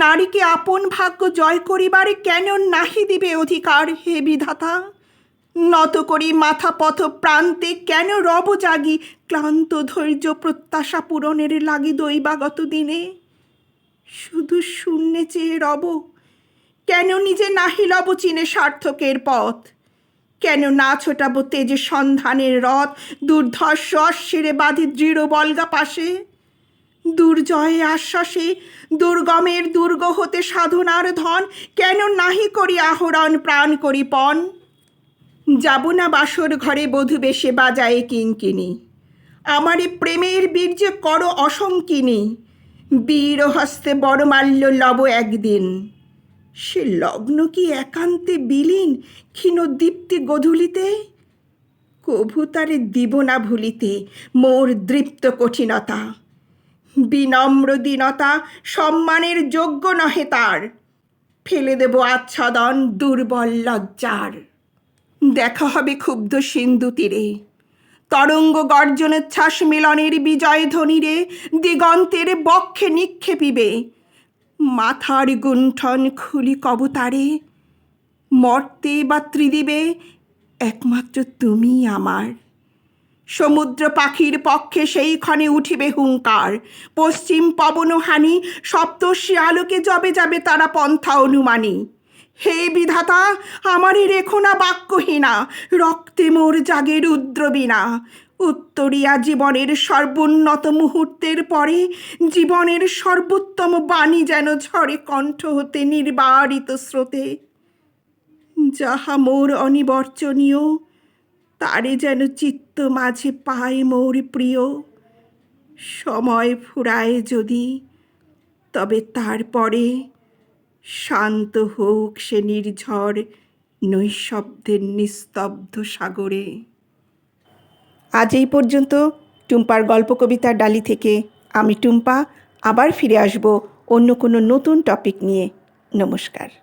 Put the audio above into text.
নারীকে আপন ভাগ্য জয় করিবারে কেন নাহি দিবে অধিকার হে বিধাতা? নত করি মাথা পথ প্রান্তে কেন রব জাগি? ক্লান্ত ধৈর্য প্রত্যাশা পূরণের লাগি দৈবাগত দিনে। শুধু শূন্যে চেয়ে রব, কেন নিজে নাহি লব চিনে সার্থকের পথ? কেন না ছোটাবো তেজে সন্ধানের রথ? দুর্ধর্ষ অশ্বেরে বাঁধি দৃঢ় বলগা পাশে? দুর্জয়ে আশ্বাসে দুর্গমের দুর্গ হতে সাধনার ধন কেন নাহি করি আহরণ প্রাণ করি পণ? যাব না বাসর ঘরে বধূ বেশে বাজায়ে কিঙ্কিনি আমারে প্রেমের বীর্যে কর অসংকিনী বীর হস্তে বড়মাল্য লব একদিন। সে লগ্ন কি একান্তে বিলীন, ক্ষীণ দীপ্তি গধূলিতে? কভু তারে দিব না ভুলিতে, মোর দৃপ্ত কঠিনতা। বিনম্র দীনতা সম্মানের যোগ্য নহে তার। ফেলে দেব আচ্ছাদন দুর্বল লজ্জার। দেখা হবে ক্ষুব্ধ সিন্ধু তীরে। তরঙ্গ গর্জনোচ্ছ্বাস মিলনের বিজয় ধ্বনিরে দিগন্তের বক্ষে নিক্ষেপিবে। মাথার গুণ্ঠন খুলি কবতারে। মর্তে বা ত্রিদিবে, একমাত্র তুমি আমার। সমুদ্র পাখির পক্ষে সেই ক্ষণে উঠিবে হুঙ্কার। পশ্চিম পবনহানি, সপ্তর্ষি আলোকে জবে যাবে তারা পন্থা অনুমানী। হে বিধাতা আমারই রেখো না বাক্যহীনা, রক্তে মোর জাগে রুদ্রবীণা উত্তরিয়া জীবনের সর্বোন্নত মুহূর্তের পরে, জীবনের সর্বোত্তম বাণী যেন ঝরে কণ্ঠ হতে নির্বারিত স্রোতে। যাহা মোর অনিবর্চনীয় তারে যেন চিত্ত মাঝে পায় মোর প্রিয়। সময় ফুরায় যদি, তবে তারপরে শান্ত হোক সে নির্ঝর নৈশব্দের নিস্তব্ধ সাগরে। আজ এই পর্যন্ত টুম্পার গল্প কবিতার ডালি থেকে আমি টুম্পা, আবার ফিরে আসব অন্য কোনো নতুন টপিক নিয়ে। নমস্কার।